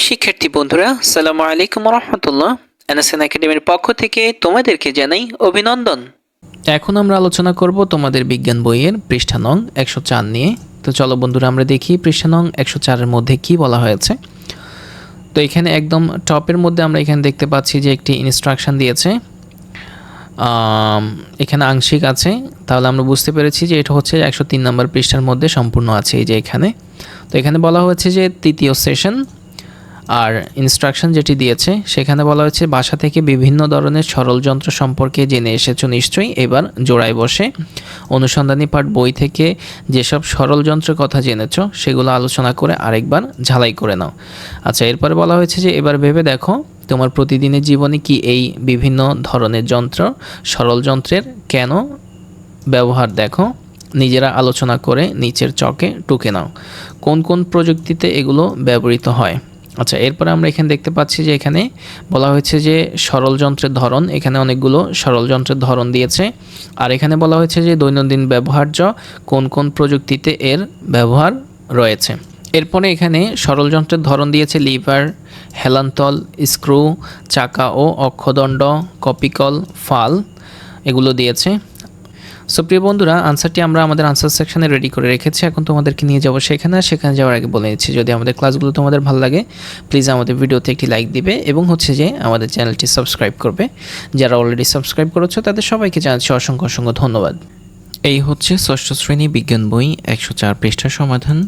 প্রিয় শিক্ষার্থী বন্ধুরা সালামু আলাইকুম রহমতুল্লাহ এনএসএন একাডেমির পক্ষ থেকে তোমাদেরকে জানাই অভিনন্দন। এখন আমরা আলোচনা করব তোমাদের বিজ্ঞান বইয়ের পৃষ্ঠা নং একশো চার নিয়ে। তো চলো বন্ধুরা, আমরা দেখি পৃষ্ঠা নং একশো চারের মধ্যে কি বলা হয়েছে। তো এখানে একদম টপের মধ্যে আমরা এখানে দেখতে পাচ্ছি যে একটি ইনস্ট্রাকশন দিয়েছে। এখানে আংশিক আছে। তাহলে আমরা বুঝতে পেরেছি যে এটা হচ্ছে একশো তিন নম্বর পৃষ্ঠার মধ্যে সম্পূর্ণ আছে এই যে এখানে। তো এখানে বলা হয়েছে যে তৃতীয় সেশন আর ইনস্ট্রাকশন যেটি দিয়েছে, সেখানে বলা হয়েছে, বাসা থেকে বিভিন্ন ধরনের সরল যন্ত্র সম্পর্কে জেনে এসেছ নিশ্চয়ই? এবার জোড়ায় বসে অনুসন্ধানী পাঠ বই থেকে যেসব সরল যন্ত্রের কথা জেনেছো, সেগুলো আলোচনা করে আরেকবার ঝালাই করে নাও। আচ্ছা এরপরে বলা হয়েছে যে, এবার ভেবে দেখো, তোমার প্রতিদিনের জীবনে কি এই বিভিন্ন ধরনের যন্ত্র সরল যন্ত্রের কেন ব্যবহার দেখো? নিজেরা আলোচনা করে নিচের চকে টুকে নাও। কোন কোন প্রযুক্তিতে এগুলো ব্যবহৃত হয়? আচ্ছা এরপরে আমরা এখানে দেখতে পাচ্ছি যে এখানে বলা হয়েছে যে সরল যন্ত্রের ধরন, এখানে অনেকগুলো সরল যন্ত্রের ধরন দিয়েছে। আর এখানে বলা হয়েছে যে দৈনন্দিন ব্যবহার্য কোন কোন প্রযুক্তিতে এর ব্যবহার রয়েছে। এরপরে এখানে সরল যন্ত্রের ধরন দিয়েছে লিভার, হেলান্তল, স্ক্রু, চাকা ও অক্ষদণ্ড, কপিকল, ফাল, এগুলো দিয়েছে। সো প্রিয় বন্ধুরা আনসারটি আমরা আমাদের আনসার সেকশানে রেডি করে রেখেছি। এখন তোমাদেরকে নিয়ে যাব সেখানে, আর সেখানে যাওয়ার আগে বলে নিচ্ছি, যদি আমাদের ক্লাসগুলো তোমাদের ভালো লাগে প্লিজ আমাদের ভিডিওতে একটি লাইক দিবে এবং হচ্ছে যে আমাদের চ্যানেলটি সাবস্ক্রাইব করবে। যারা অলরেডি সাবস্ক্রাইব করেছ, তাদের সবাইকে জানাচ্ছি অসংখ্য অসংখ্য ধন্যবাদ। এই হচ্ছে ষষ্ঠ শ্রেণি বিজ্ঞান বই একশো চার পৃষ্ঠার সমাধান।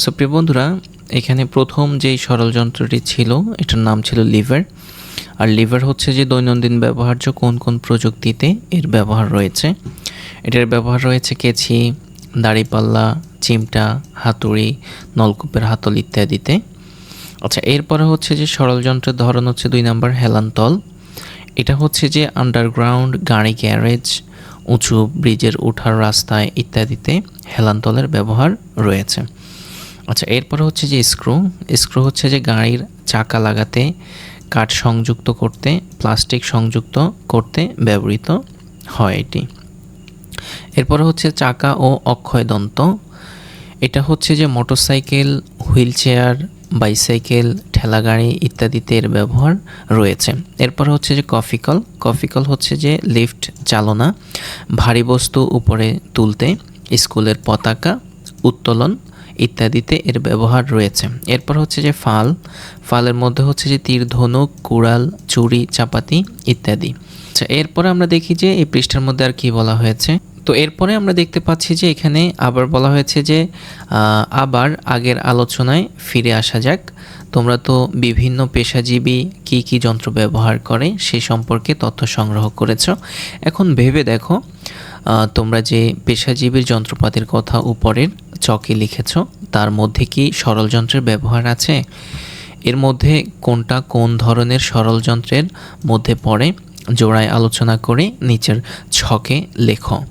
সো প্রিয় বন্ধুরা এখানে প্রথম যেই সরল যন্ত্রটি ছিল, এটার নাম ছিল লিভার। আর লিভার হচ্ছে যে দৈনন্দিন ব্যবহার্য কোন কোন প্রযুক্তিতে এর ব্যবহার রয়েছে। এটার ব্যবহার রয়েছে কেছি, দাড়িপাল্লা, চিমটা, হাতুড়ি, নলকূপের হাতল ইত্যাদিতে। আচ্ছা এরপরে হচ্ছে যে সরল যন্ত্রের ধরন হচ্ছে দুই নাম্বার হেলান্তল এটা হচ্ছে যে আন্ডারগ্রাউন্ড গাড়ি গ্যারেজ উঁচু ব্রিজের ওঠার রাস্তায় ইত্যাদিতে হেলান্তলের ব্যবহার রয়েছে। আচ্ছা এরপরে হচ্ছে যে স্ক্রু। স্ক্রু হচ্ছে যে গাড়ির চাকা লাগাতে, কাঠ সংযুক্ত করতে, প্লাস্টিক সংযুক্ত করতে ব্যবহৃত হয় এটি। এরপরে হচ্ছে চাকা ও অক্ষয় দন্ত এটা হচ্ছে যে মোটরসাইকেল হুইল চেয়ার বাইসাইকেল, ঠেলাগাড়ি ইত্যাদিতে এর ব্যবহার রয়েছে। এরপর হচ্ছে যে কফিকল কফিকল হচ্ছে যে লিফট চালনা, ভারী বস্তু উপরে তুলতে, স্কুলের পতাকা, উত্তোলন ইত্যাদিতে এর ব্যবহার রয়েছে। এরপর হচ্ছে যে ফাল। ফালের মধ্যে হচ্ছে যে তীর, ধনুক, কুড়াল, চুড়ি, চাপাতি ইত্যাদি। আচ্ছা এরপরে আমরা দেখি যে এই পৃষ্ঠার মধ্যে আর কি বলা হয়েছে। তো এরপরে আমরা দেখতে পাচ্ছি যে এখানে আবার বলা হয়েছে যে আবার আগের আলোচনায় ফিরে আসা যাক। তোমরা তো বিভিন্ন পেশাজীবী কি কি যন্ত্র ব্যবহার করে সে সম্পর্কে তথ্য সংগ্রহ করেছ। এখন ভেবে দেখো তোমরা যে পেশাজীবীর যন্ত্রপাতির কথা উপরের চকে লিখেছ, তার মধ্যে কি সরল যন্ত্রের ব্যবহার আছে? এর মধ্যে কোনটা কোন ধরনের সরল যন্ত্রের মধ্যে পড়ে? জোড়ায় আলোচনা করে নিচের ছকে লেখো।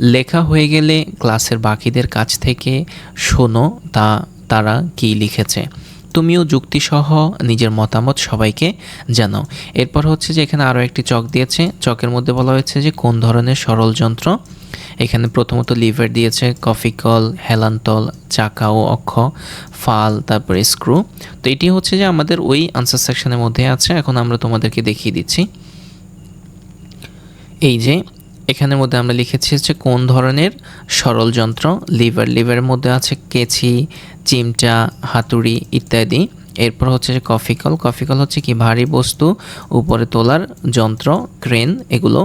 লেখা হয়ে গেলে ক্লাসের বাকিদের কাছ থেকে শোনো তা, তারা কী লিখেছে। তুমিও যুক্তিসহ নিজের মতামত সবাইকে জানাও। এরপর হচ্ছে যে এখানে আরও একটি চক দিয়েছে। চকের মধ্যে বলা হয়েছে যে কোন ধরনের সরল যন্ত্র এখানে প্রথমত লিভার দিয়েছে কফিকল হেলান্তল, চাকা ও অক্ষ, ফাল, তারপরে স্ক্রু। তো এটি হচ্ছে যে আমাদের ওই আনসার সেকশনের মধ্যে আছে, এখন আমরা তোমাদেরকে দেখিয়ে দিচ্ছি। এই যে, এখানের মধ্যে আমরা লিখেছি হচ্ছে কোন ধরনের সরল যন্ত্র, লিভার, লিভারের মধ্যে আছে কেচি, চিমটা, হাতুড়ি ইত্যাদি। এরপর হচ্ছে যে কফিকল কফিকল হচ্ছে কি ভারী বস্তু, উপরে তোলার যন্ত্র, ক্রেন, এগুলো।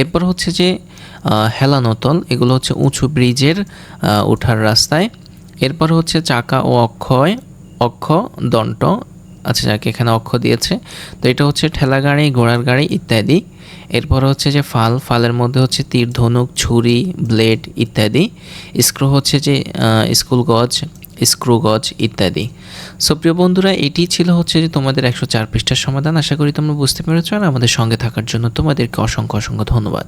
এরপর হচ্ছে যে হেলানোতল এগুলো হচ্ছে উঁচু ব্রিজের ওঠার রাস্তায়। এরপর হচ্ছে চাকা ও অক্ষয়, অক্ষ দন্ত আচ্ছা যাকে, এখানে অক্ষ দিয়েছে। তো এটা হচ্ছে ঠেলা গাড়ি, ঘোড়ার গাড়ি ইত্যাদি। এরপর হচ্ছে যে ফাল, ফালের মধ্যে হচ্ছে তীর, ধনুক, ছুরি, ব্লেড ইত্যাদি। স্ক্রু হচ্ছে যে স্কুল গজ স্ক্রু গজ ইত্যাদি। সো প্রিয় বন্ধুরা, এটি ছিল হচ্ছে যে তোমাদের একশো চার পৃষ্ঠার সমাধান। আশা করি তোমরা বুঝতে পেরেছ আর আমাদের সঙ্গে থাকার জন্য তোমাদেরকে অসংখ্য অসংখ্য ধন্যবাদ।